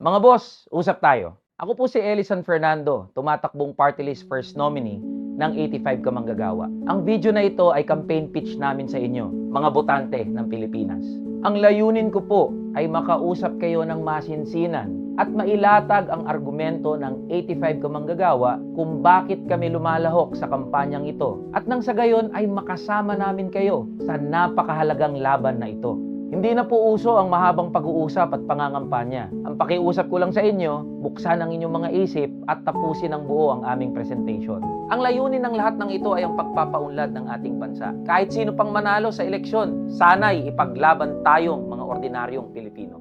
Mga boss, usap tayo. Ako po si Elisan Fernando, tumatakbong party list first nominee ng 85 ka manggagawa. Ang video na ito ay campaign pitch namin sa inyo, mga botante ng Pilipinas. Ang layunin ko po ay makausap kayo ng masinsinan at mailatag ang argumento ng 85 ka manggagawa kung bakit kami lumalahok sa kampanyang ito. At nang sa gayon ay makasama namin kayo sa napakahalagang laban na ito. Hindi na po uso ang mahabang pag-uusap at pangangampanya. Ang pakiusap ko lang sa inyo, buksan ang inyong mga isip at tapusin ng buo ang aming presentation. Ang layunin ng lahat ng ito ay ang pagpapaunlad ng ating bansa. Kahit sino pang manalo sa eleksyon, sana'y ipaglaban tayong mga ordinaryong Pilipino.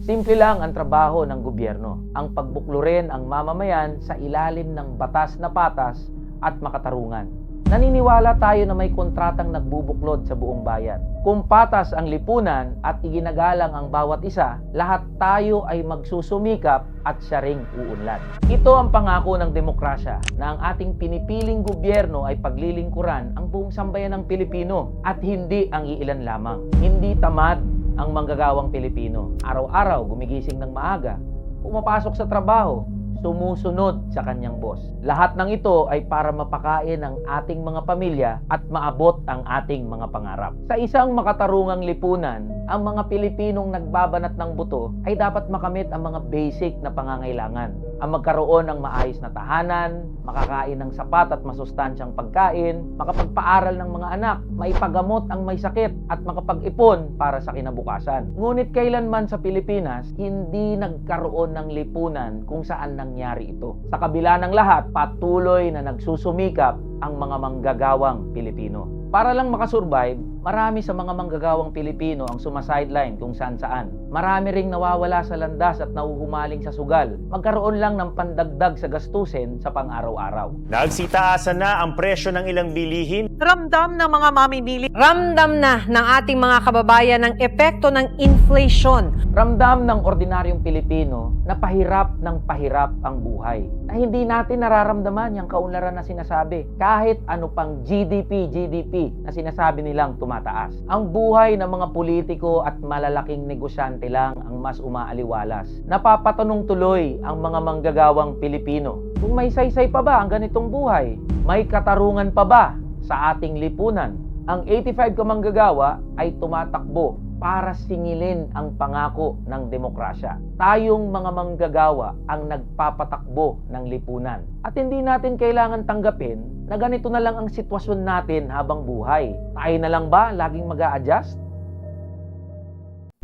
Simple lang ang trabaho ng gobyerno, ang pagbuklurin ang mamamayan sa ilalim ng batas na patas at makatarungan. Naniniwala tayo na may kontratang nagbubuklod sa buong bayan. Kung patas ang lipunan at iginagalang ang bawat isa, lahat tayo ay magsusumikap at siya ring uunlad. Ito ang pangako ng demokrasya na ang ating pinipiling gobyerno ay paglilingkuran ang buong sambayan ng Pilipino at hindi ang iilan lamang. Hindi tamad ang manggagawang Pilipino. Araw-araw gumigising ng maaga, pumapasok sa trabaho, sumusunod sa kanyang boss. Lahat ng ito ay para mapakain ang ating mga pamilya at maabot ang ating mga pangarap. Sa isang makatarungang lipunan, ang mga Pilipinong nagbabanat ng buto ay dapat makamit ang mga basic na pangangailangan. Ang magkaroon ng maayos na tahanan, makakain ng sapat at masustansyang pagkain, makapagpaaral ng mga anak, maipagamot ang may sakit at makapag-ipon para sa kinabukasan. Ngunit kailanman sa Pilipinas, hindi nagkaroon ng lipunan kung saan nangyari ito. Sa kabila ng lahat, patuloy na nagsusumikap ang mga manggagawang Pilipino. Para lang makasurvive, marami sa mga manggagawang Pilipino ang sumasideline kung saan saan. Marami ring nawawala sa landas at nauhumaling sa sugal. Magkaroon lang ng pandagdag sa gastusin sa pang-araw-araw. Nagsitaasan na ang presyo ng ilang bilihin Ramdam ng mga mamimili Ramdam na ng ating mga kababayan ang epekto ng inflation. Ramdam ng ordinaryong Pilipino na pahirap ng pahirap ang buhay. Na hindi natin nararamdaman yung kaunlaran na sinasabi. Kahit ano pang GDP, GDP na sinasabi nilang tumataas. Ang buhay ng mga politiko at malalaking negosyante lang ang mas umaaliwalas. Napapatanong tuloy ang mga manggagawang Pilipino. Kung may saysay pa ba ang ganitong buhay? May katarungan pa ba sa ating lipunan? Ang 85 ka manggagawa ay tumatakbo para singilin ang pangako ng demokrasya. Tayong mga manggagawa ang nagpapatakbo ng lipunan. At hindi natin kailangan tanggapin na ganito na lang ang sitwasyon natin habang buhay. Tayo na lang ba laging mag adjust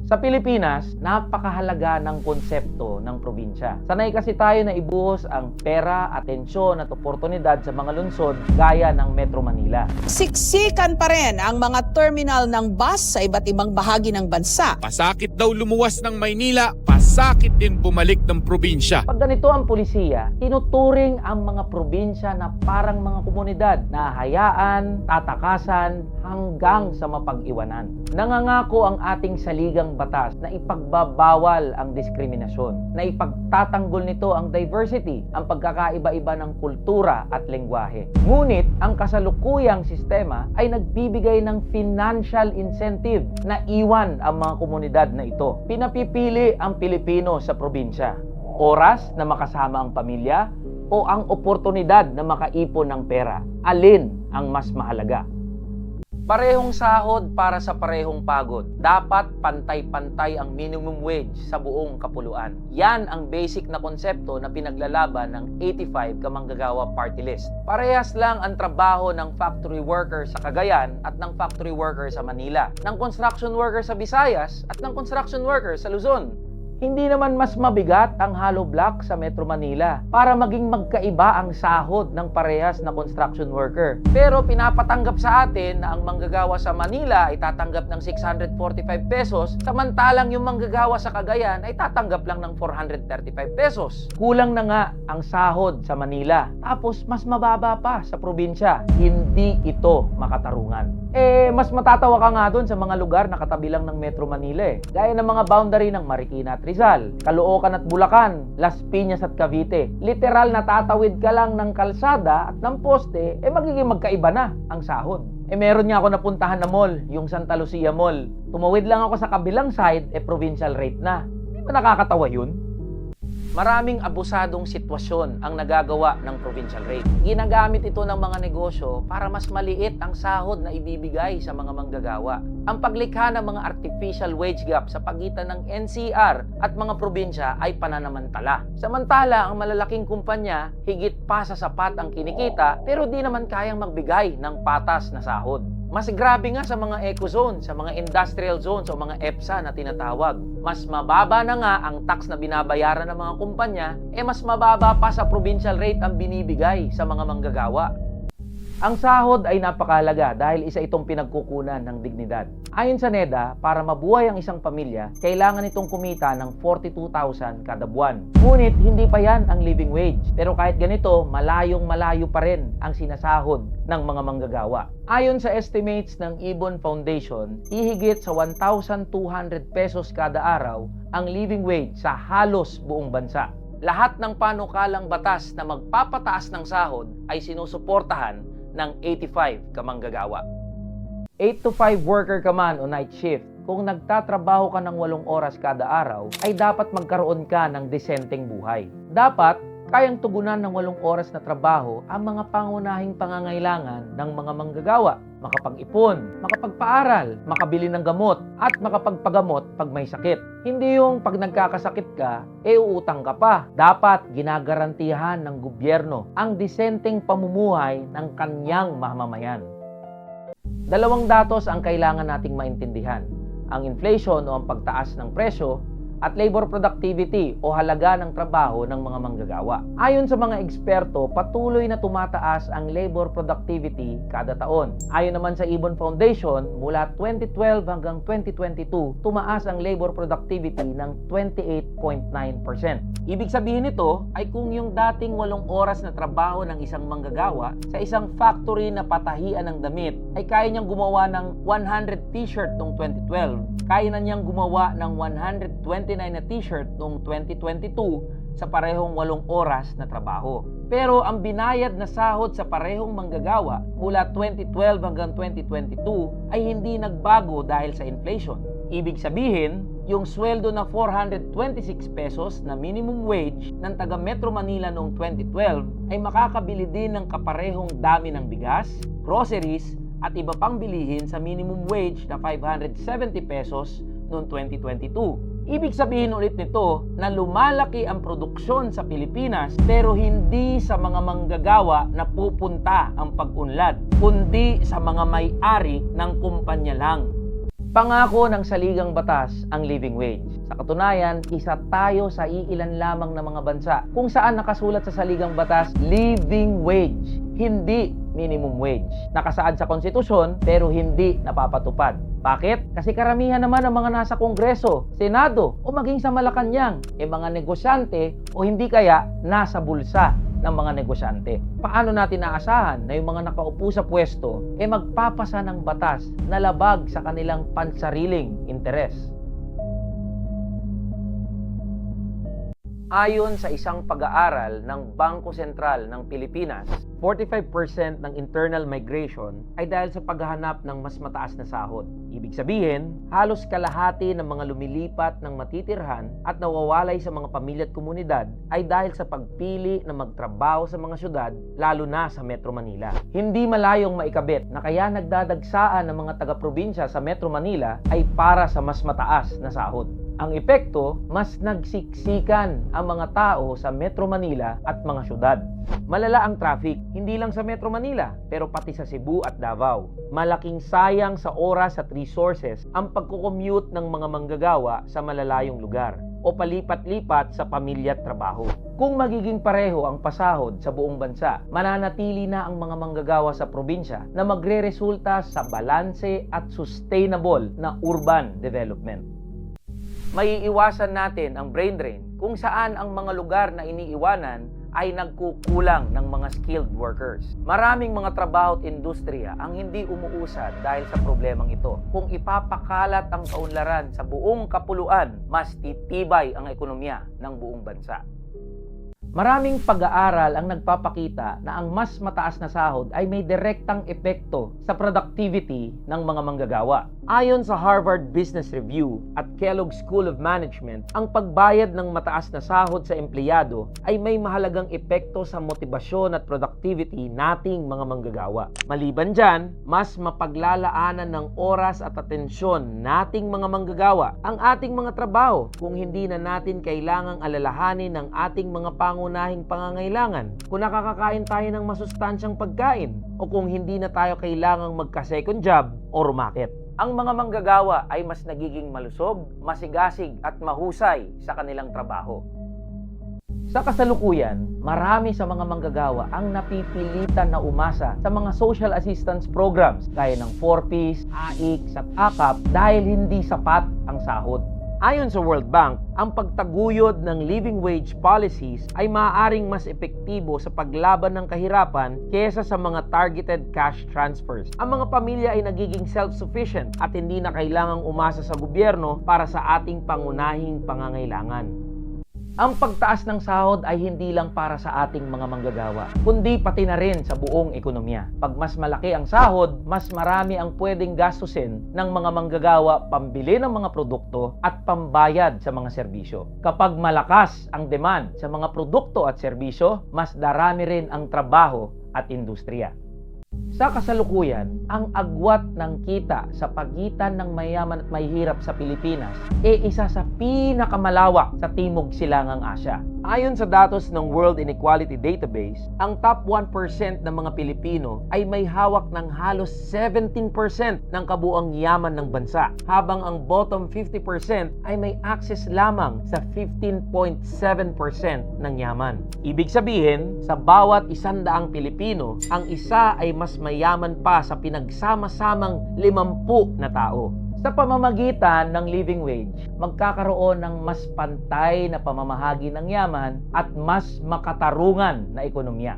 sa Pilipinas, napakahalaga ng konsepto ng probinsya. Sanay kasi tayo na ibuhos ang pera, atensyon at oportunidad sa mga lungsod gaya ng Metro Manila. Siksikan pa rin ang mga terminal ng bus sa iba't ibang bahagi ng bansa. Pasakit daw lumuwas ng Maynila, pasakit din bumalik ng probinsya. Pag ganito ang pulisiya, tinuturing ang mga probinsya na parang mga komunidad na hayaan, tatakasan, hanggang sa mapag-iwanan. Nangangako ang ating saligang batas na ipagbabawal ang diskriminasyon, na ipagtatanggol nito ang diversity, ang pagkakaiba-iba ng kultura at lengguwahe. Ngunit ang kasalukuyang sistema ay nagbibigay ng financial incentive na iwan ang mga komunidad na ito. Pinapipili ang Pilipino sa probinsya. Oras na makasama ang pamilya o ang oportunidad na makaipon ng pera. Alin ang mas mahalaga? Parehong sahod para sa parehong pagod. Dapat pantay-pantay ang minimum wage sa buong kapuluan. Yan ang basic na konsepto na pinaglalaban ng 85 Kamanggagawa Party List. Parehas lang ang trabaho ng factory worker sa Cagayan at ng factory worker sa Manila, ng construction worker sa Visayas at ng construction worker sa Luzon. Hindi naman mas mabigat ang hollow block sa Metro Manila para maging magkaiba ang sahod ng parehas na construction worker. Pero pinapatanggap sa atin na ang manggagawa sa Manila ay tatanggap ng 645 pesos, samantalang yung manggagawa sa Cagayan ay tatanggap lang ng 435 pesos. Kulang na nga ang sahod sa Manila. Tapos mas mababa pa sa probinsya. Hindi ito makatarungan. Eh, mas matatawa ka nga doon sa mga lugar na katabi lang ng Metro Manila eh. Gaya ng mga boundary ng Marikina at Rizal, Caloocan at Bulacan, Las Piñas at Cavite. Literal na tatawid ka lang ng kalsada at ng poste, eh magiging magkaiba na ang sahod. Eh meron nga ako napuntahan na mall, yung Santa Lucia Mall. Tumawid lang ako sa kabilang side, eh provincial rate na. Di ba nakakatawa yun? Maraming abusadong sitwasyon ang nagagawa ng provincial rate. Ginagamit ito ng mga negosyo para mas maliit ang sahod na ibibigay sa mga manggagawa. Ang paglikha ng mga artificial wage gap sa pagitan ng NCR at mga probinsya ay pananamantala. Samantala, ang malalaking kumpanya, higit pa sa sapat ang kinikita pero di naman kayang magbigay ng patas na sahod. Mas grabe nga sa mga eco zone, sa mga industrial zones o mga EPSA na tinatawag. Mas mababa na nga ang tax na binabayaran ng mga kumpanya, eh mas mababa pa sa provincial rate ang binibigay sa mga manggagawa. Ang sahod ay napakahalaga dahil isa itong pinagkukunan ng dignidad. Ayon sa NEDA, para mabuhay ang isang pamilya, kailangan itong kumita ng 42,000 kada buwan. Ngunit hindi pa yan ang living wage. Pero kahit ganito, malayong malayo pa rin ang sinasahod ng mga manggagawa. Ayon sa estimates ng Ibon Foundation, ihigit sa 1,200 pesos kada araw ang living wage sa halos buong bansa. Lahat ng panukalang batas na magpapataas ng sahod ay sinusuportahan ng 85 kamanggagawa. 8 to 5 worker ka man o night shift, kung nagtatrabaho ka ng 8 oras kada araw, ay dapat magkaroon ka ng desenteng buhay. Dapat kayang tugunan ng 8 oras na trabaho ang mga pangunahing pangangailangan ng mga manggagawa. Makapag-ipon, makapagpaaral, makabili ng gamot, at makapagpagamot pag may sakit. Hindi yung pag nagkakasakit ka, e uutang ka pa. Dapat ginagarantihan ng gobyerno ang disenteng pamumuhay ng kanyang mamamayan. Dalawang datos ang kailangan nating maintindihan. Ang inflation o ang pagtaas ng presyo at labor productivity o halaga ng trabaho ng mga manggagawa. Ayon sa mga eksperto, patuloy na tumataas ang labor productivity kada taon. Ayon naman sa Ibon Foundation, mula 2012 hanggang 2022, tumaas ang labor productivity ng 28.9%. Ibig sabihin nito ay kung yung dating walong oras na trabaho ng isang manggagawa sa isang factory na patahian ng damit ay kaya niyang gumawa ng 100 t-shirt noong 2012, kaya na niyang gumawa ng 129 na t-shirt noong 2022 sa parehong walong oras na trabaho. Pero ang binayad na sahod sa parehong manggagawa mula 2012 hanggang 2022 ay hindi nagbago dahil sa inflation. Ibig sabihin, yung sweldo na 426 pesos na minimum wage ng taga Metro Manila noong 2012 ay makakabili din ng kaparehong dami ng bigas, groceries, at iba pang bilihin sa minimum wage na 570 pesos noong 2022. Ibig sabihin ulit nito na lumalaki ang produksyon sa Pilipinas pero hindi sa mga manggagawa na pupunta ang pag-unlad, kundi sa mga may-ari ng kumpanya lang. Pangako ng saligang batas ang living wage. Sa katunayan, isa tayo sa iilan lamang na mga bansa kung saan nakasulat sa saligang batas living wage, hindi minimum wage. Nakasaad sa konstitusyon pero hindi napapatupad. Bakit? Kasi karamihan naman ng mga nasa Kongreso, Senado o maging sa Malacanang, e mga negosyante o hindi kaya nasa bulsa ng mga negosyante. Paano natin naasahan na yung mga nakaupo sa pwesto e magpapasa ng batas na labag sa kanilang pansariling interes? Ayon sa isang pag-aaral ng Bangko Sentral ng Pilipinas, 45% ng internal migration ay dahil sa paghahanap ng mas mataas na sahod. Ibig sabihin, halos kalahati ng mga lumilipat ng matitirhan at nawawalay sa mga pamilya at komunidad ay dahil sa pagpili na magtrabaho sa mga syudad, lalo na sa Metro Manila. Hindi malayong maikabit na kaya nagdadagsaan ng mga taga-probinsya sa Metro Manila ay para sa mas mataas na sahod. Ang epekto, mas nagsiksikan ang mga tao sa Metro Manila at mga syudad. Malala ang traffic, hindi lang sa Metro Manila, pero pati sa Cebu at Davao. Malaking sayang sa oras at resources ang pagkukommute ng mga manggagawa sa malalayong lugar o palipat-lipat sa pamilya at trabaho. Kung magiging pareho ang pasahod sa buong bansa, mananatili na ang mga manggagawa sa probinsya na magre-resulta sa balanse at sustainable na urban development maiiwasan natin ang brain drain kung saan ang mga lugar na iniiwanan ay nagkukulang ng mga skilled workers. Maraming mga trabaho at industriya ang hindi umuusad dahil sa problemang ito. Kung ipapakalat ang kaunlaran sa buong kapuluan, mas titibay ang ekonomiya ng buong bansa. Maraming pag-aaral ang nagpapakita na ang mas mataas na sahod ay may direktang epekto sa productivity ng mga manggagawa. Ayon sa Harvard Business Review at Kellogg School of Management, ang pagbayad ng mataas na sahod sa empleyado ay may mahalagang epekto sa motibasyon at productivity nating mga manggagawa. Maliban dyan, mas mapaglalaanan ng oras at atensyon nating mga manggagawa ang ating mga trabaho kung hindi na natin kailangang alalahanin ng ating mga pangunahing pangangailangan. Kung nakakakain tayo ng masustansyang pagkain o kung hindi na tayo kailangang magka-second job o rumakit. Ang mga manggagawa ay mas nagiging malusog, masigasig at mahusay sa kanilang trabaho. Sa kasalukuyan, marami sa mga manggagawa ang napipilitan na umasa sa mga social assistance programs gaya ng 4Ps, AIC at AKAP dahil hindi sapat ang sahod. Ayon sa World Bank, ang pagtaguyod ng living wage policies ay maaaring mas epektibo sa paglaban ng kahirapan kesa sa mga targeted cash transfers. Ang mga pamilya ay nagiging self-sufficient at hindi na kailangang umasa sa gobyerno para sa ating pangunahing pangangailangan. Ang pagtaas ng sahod ay hindi lang para sa ating mga manggagawa, kundi pati na rin sa buong ekonomiya. Pag mas malaki ang sahod, mas marami ang pwedeng gastusin ng mga manggagawa pambili ng mga produkto at pambayad sa mga serbisyo. Kapag malakas ang demand sa mga produkto at serbisyo, mas darami rin ang trabaho at industriya. Sa kasalukuyan, ang agwat ng kita sa pagitan ng mayaman at mahihirap sa Pilipinas e isa sa pinakamalawak sa Timog Silangang Asya. Ayon sa datos ng World Inequality Database, ang top 1% ng mga Pilipino ay may hawak ng halos 17% ng kabuang yaman ng bansa, habang ang bottom 50% ay may access lamang sa 15.7% ng yaman. Ibig sabihin, sa bawat isandaang Pilipino, ang isa ay mas mayaman pa sa pinagsama-samang 50 na tao. Sa pamamagitan ng living wage, magkakaroon ng mas pantay na pamamahagi ng yaman at mas makatarungan na ekonomiya.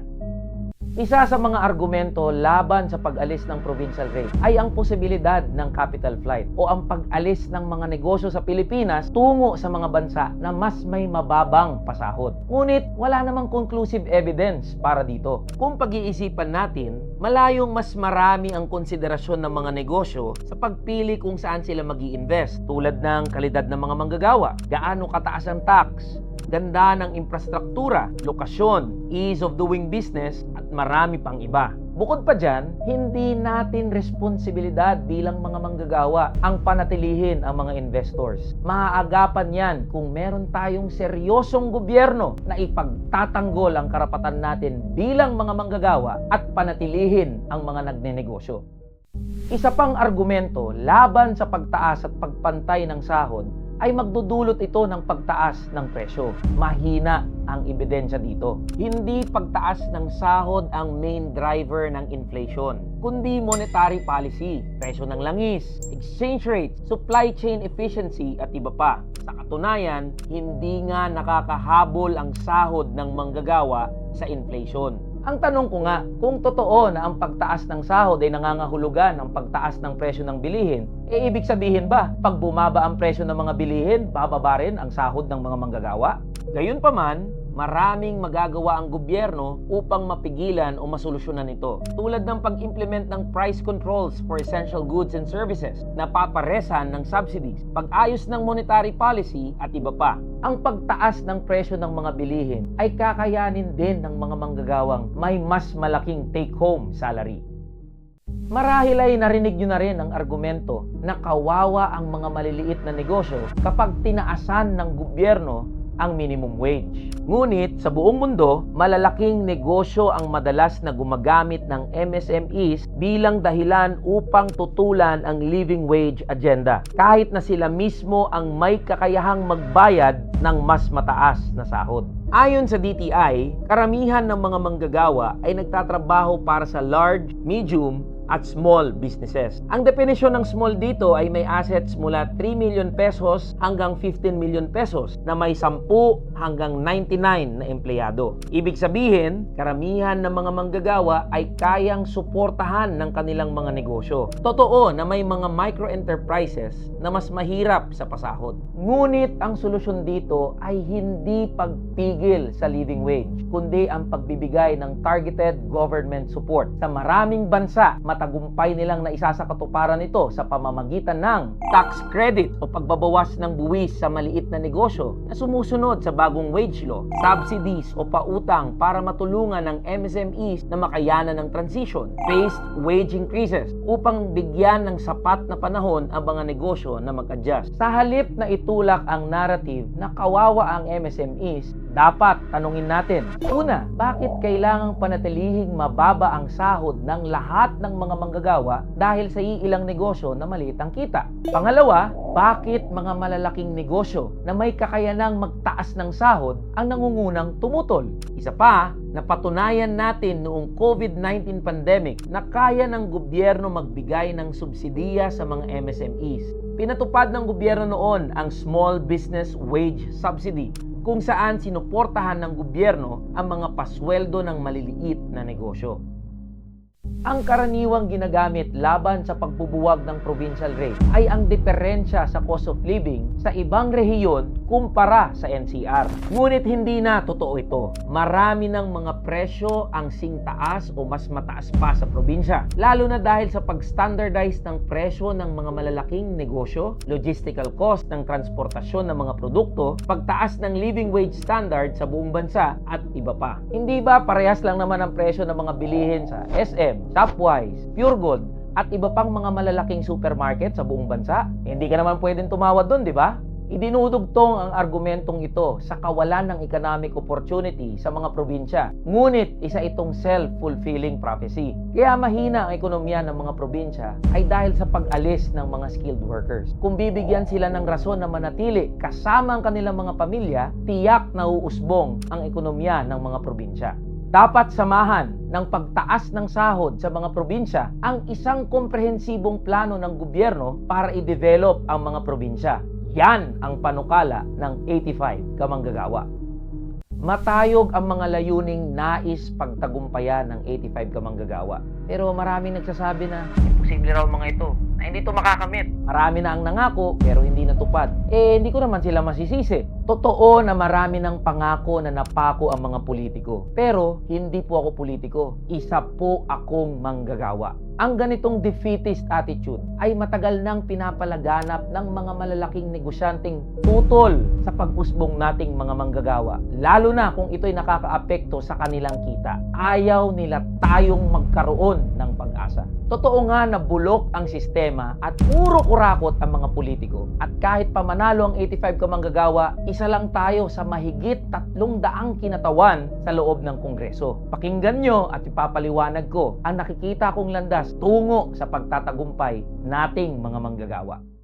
Isa sa mga argumento laban sa pag-alis ng provincial rate ay ang posibilidad ng capital flight o ang pag-alis ng mga negosyo sa Pilipinas tungo sa mga bansa na mas may mababang pasahod. Ngunit wala namang conclusive evidence para dito. Kung pag-iisipan natin, malayong mas marami ang konsiderasyon ng mga negosyo sa pagpili kung saan sila mag invest tulad ng kalidad ng mga manggagawa, gaano kataas ang tax, ganda ng infrastruktura, lokasyon, ease of doing business, at marami pang iba. Bukod pa dyan, hindi natin responsibilidad bilang mga manggagawa ang panatilihin ang mga investors. Maaagapan yan kung meron tayong seryosong gobyerno na ipagtatanggol ang karapatan natin bilang mga manggagawa at panatilihin ang mga nagnenegosyo. Isa pang argumento laban sa pagtaas at pagpantay ng sahod ay magdudulot ito ng pagtaas ng presyo. Mahina ang ebidensya dito. Hindi pagtaas ng sahod ang main driver ng inflation, kundi monetary policy, presyo ng langis, exchange rate, supply chain efficiency at iba pa. Sa katunayan, hindi nga nakakahabol ang sahod ng manggagawa sa inflation. Ang tanong ko nga, kung totoo na ang pagtaas ng sahod ay nangangahulugan ng pagtaas ng presyo ng bilihin, e ibig sabihin ba, pag bumaba ang presyo ng mga bilihin, bababa rin ang sahod ng mga manggagawa? Gayunpaman, maraming magagawa ang gobyerno upang mapigilan o masolusyonan ito. Tulad ng pag-implement ng price controls for essential goods and services na paparesan ng subsidies, pag-ayos ng monetary policy at iba pa. Ang pagtaas ng presyo ng mga bilihin ay kakayanin din ng mga manggagawang may mas malaking take-home salary. Marahil ay narinig nyo na rin ang argumento na kawawa ang mga maliliit na negosyo kapag tinaasan ng gobyerno ang minimum wage. Ngunit sa buong mundo, malalaking negosyo ang madalas na gumagamit ng MSMEs bilang dahilan upang tutulan ang living wage agenda. Kahit na sila mismo ang may kakayahang magbayad ng mas mataas na sahod. Ayon sa DTI, karamihan ng mga manggagawa ay nagtatrabaho para sa large, medium, at small businesses. Ang definisyon ng small dito ay may assets mula 3 million pesos hanggang 15 million pesos na may 10 hanggang 99 na empleyado. Ibig sabihin, karamihan ng mga manggagawa ay kayang suportahan ng kanilang mga negosyo. Totoo na may mga micro-enterprises na mas mahirap sa pasahod. Ngunit ang solusyon dito ay hindi pagpigil sa living wage, kundi ang pagbibigay ng targeted government support. Sa maraming bansa, matagumpay nilang naisa sa katuparan ito sa pamamagitan ng tax credit o pagbabawas ng buwis sa maliit na negosyo na sumusunod sa bagong wage law, subsidies o pautang para matulungan ng MSMEs na makayanan ng transition, phased wage increases upang bigyan ng sapat na panahon ang mga negosyo na mag-adjust. Sa halip na itulak ang narrative na kawawa ang MSMEs, dapat tanungin natin, una, bakit kailangang panatilihing mababa ang sahod ng lahat ng mga manggagawa dahil sa iilang negosyo na maliit ang kita? Pangalawa, bakit mga malalaking negosyo na may kakayanang magtaas ng sahod ang nangungunang tumutol? Isa pa, napatunayan natin noong COVID-19 pandemic na kaya ng gobyerno magbigay ng subsidiya sa mga MSMEs. Pinatupad ng gobyerno noon ang Small Business Wage Subsidy kung saan sinuportahan ng gobyerno ang mga pasweldo ng maliliit na negosyo. Ang karaniwang ginagamit laban sa pagbubuwag ng provincial rate ay ang diferensya sa cost of living sa ibang rehiyon kumpara sa NCR. Ngunit hindi na totoo ito. Marami ng mga presyo ang singtaas o mas mataas pa sa probinsya. Lalo na dahil sa pag-standardize ng presyo ng mga malalaking negosyo, logistical cost ng transportasyon ng mga produkto, pagtaas ng living wage standard sa buong bansa at iba pa. Hindi ba parehas lang naman ang presyo ng mga bilihin sa SM, Shopwise, Pure Gold, at iba pang mga malalaking supermarket sa buong bansa? Hindi ka naman pwedeng tumawad doon, di ba? Idinudugtong ang argumentong ito sa kawalan ng economic opportunity sa mga probinsya. Ngunit isa itong self-fulfilling prophecy. Kaya mahina ang ekonomiya ng mga probinsya ay dahil sa pag-alis ng mga skilled workers. Kung bibigyan sila ng rason na manatili kasama ang kanilang mga pamilya, tiyak na uusbong ang ekonomiya ng mga probinsya. Dapat samahan ng pagtaas ng sahod sa mga probinsya ang isang komprehensibong plano ng gobyerno para i-develop ang mga probinsya. Yan ang panukala ng 85 kamanggagawa. Matayog ang mga layuning nais pagtagumpayan ng 85 kamanggagawa. Pero maraming nagsasabi na imposible raw mga ito na hindi ito makakamit. Marami na ang nangako pero hindi natupad. Eh hindi ko naman sila masisisi. Totoo na marami ng pangako na napako ang mga politiko. Pero hindi po ako politiko. Isa po akong manggagawa. Ang ganitong defeatist attitude ay matagal nang pinapalaganap ng mga malalaking negosyanteng tutol sa pag-usbong nating mga manggagawa. Lalo na kung ito'y nakakaapekto sa kanilang kita. Ayaw nila tayong magkaroon ng pag-asa. Totoo nga na bulok ang sistema at puro kurakot ang mga politiko. At kahit pa manalo ang 85 kamanggagawa, isa lang tayo sa mahigit tatlong daang kinatawan sa loob ng Kongreso. Pakinggan nyo at ipapaliwanag ko ang nakikita kong landas tungo sa pagtatagumpay nating mga manggagawa.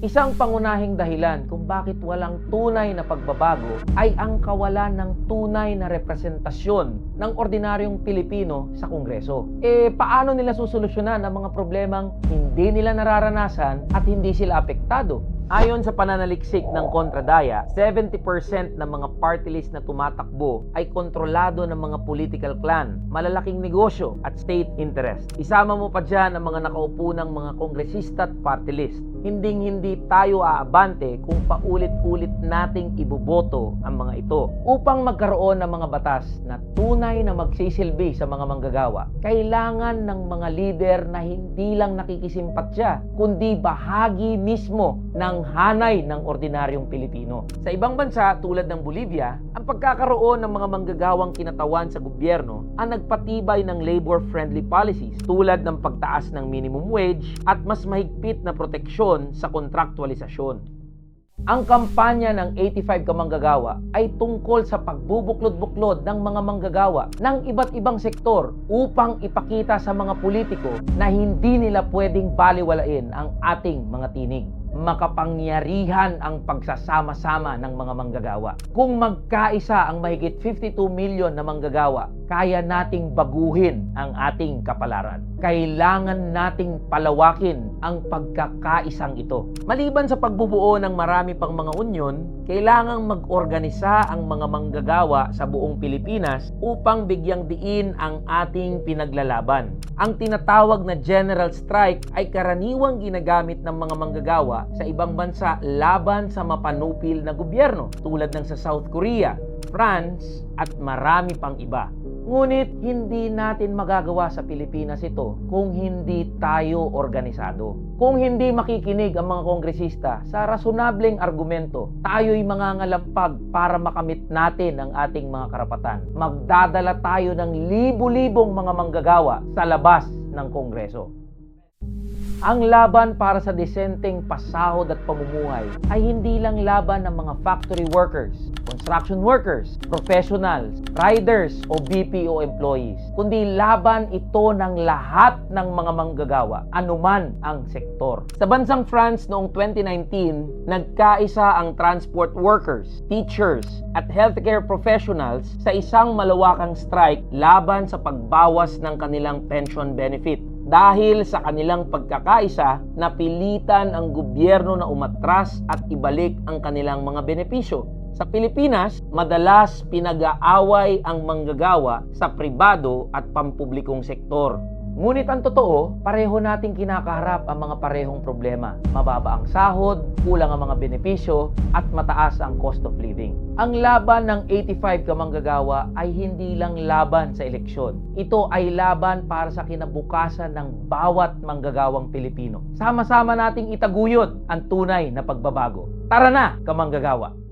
Isang pangunahing dahilan kung bakit walang tunay na pagbabago ay ang kawalan ng tunay na representasyon ng ordinaryong Pilipino sa Kongreso. Eh, paano nila susolusyonan ang mga problemang hindi nila nararanasan at hindi sila apektado? Ayon sa pananaliksik ng Kontradaya, 70% ng mga party list na tumatakbo ay kontrolado ng mga political clan, malalaking negosyo at state interest. Isama mo pa dyan ang mga nakaupo ng mga kongresista at party list. Hinding hindi tayo aabante kung paulit-ulit nating iboboto ang mga ito. Upang magkaroon ng mga batas na tunay na magsisilbi sa mga manggagawa, kailangan ng mga leader na hindi lang nakikisimpatya, kundi bahagi mismo ng hanay ng ordinaryong Pilipino. Sa ibang bansa tulad ng Bolivia, ang pagkakaroon ng mga manggagawang kinatawan sa gobyerno ang nagpatibay ng labor-friendly policies tulad ng pagtaas ng minimum wage at mas mahigpit na proteksyon sa kontraktualisasyon. Ang kampanya ng 85 kamanggagawa ay tungkol sa pagbubuklod-buklod ng mga manggagawa ng iba't ibang sektor upang ipakita sa mga politiko na hindi nila pwedeng baliwalain ang ating mga tinig. Makapangyarihan ang pagsasama-sama ng mga manggagawa. Kung magkaisa ang mahigit 52 milyon na manggagawa, kaya nating baguhin ang ating kapalaran. Kailangan nating palawakin ang pagkakaisang ito. Maliban sa pagbubuo ng marami pang mga unyon, kailangang mag-organisa ang mga manggagawa sa buong Pilipinas upang bigyang diin ang ating pinaglalaban. Ang tinatawag na general strike ay karaniwang ginagamit ng mga manggagawa sa ibang bansa laban sa mapanupil na gobyerno tulad ng sa South Korea, France at marami pang iba. Ngunit hindi natin magagawa sa Pilipinas ito kung hindi tayo organisado. Kung hindi makikinig ang mga kongresista sa rasonableng argumento, tayo'y mangangalampag para makamit natin ang ating mga karapatan. Magdadala tayo ng libu-libong mga manggagawa sa labas ng Kongreso. Ang laban para sa desenteng pasahod at pamumuhay ay hindi lang laban ng mga factory workers, construction workers, professionals, riders o BPO employees, kundi laban ito ng lahat ng mga manggagawa, anuman ang sektor. Sa bansang France noong 2019, nagkaisa ang transport workers, teachers, at healthcare professionals sa isang malawakang strike laban sa pagbawas ng kanilang pension benefit. Dahil sa kanilang pagkakaisa, napilitan ang gobyerno na umatras at ibalik ang kanilang mga benepisyo. Sa Pilipinas, madalas pinag-aaway ang manggagawa sa pribado at pampublikong sektor. Ngunit ang totoo, pareho nating kinakaharap ang mga parehong problema. Mababa ang sahod, kulang ang mga benepisyo, at mataas ang cost of living. Ang laban ng 85 kamanggagawa ay hindi lang laban sa eleksyon. Ito ay laban para sa kinabukasan ng bawat manggagawang Pilipino. Sama-sama nating itaguyod ang tunay na pagbabago. Tara na, kamanggagawa!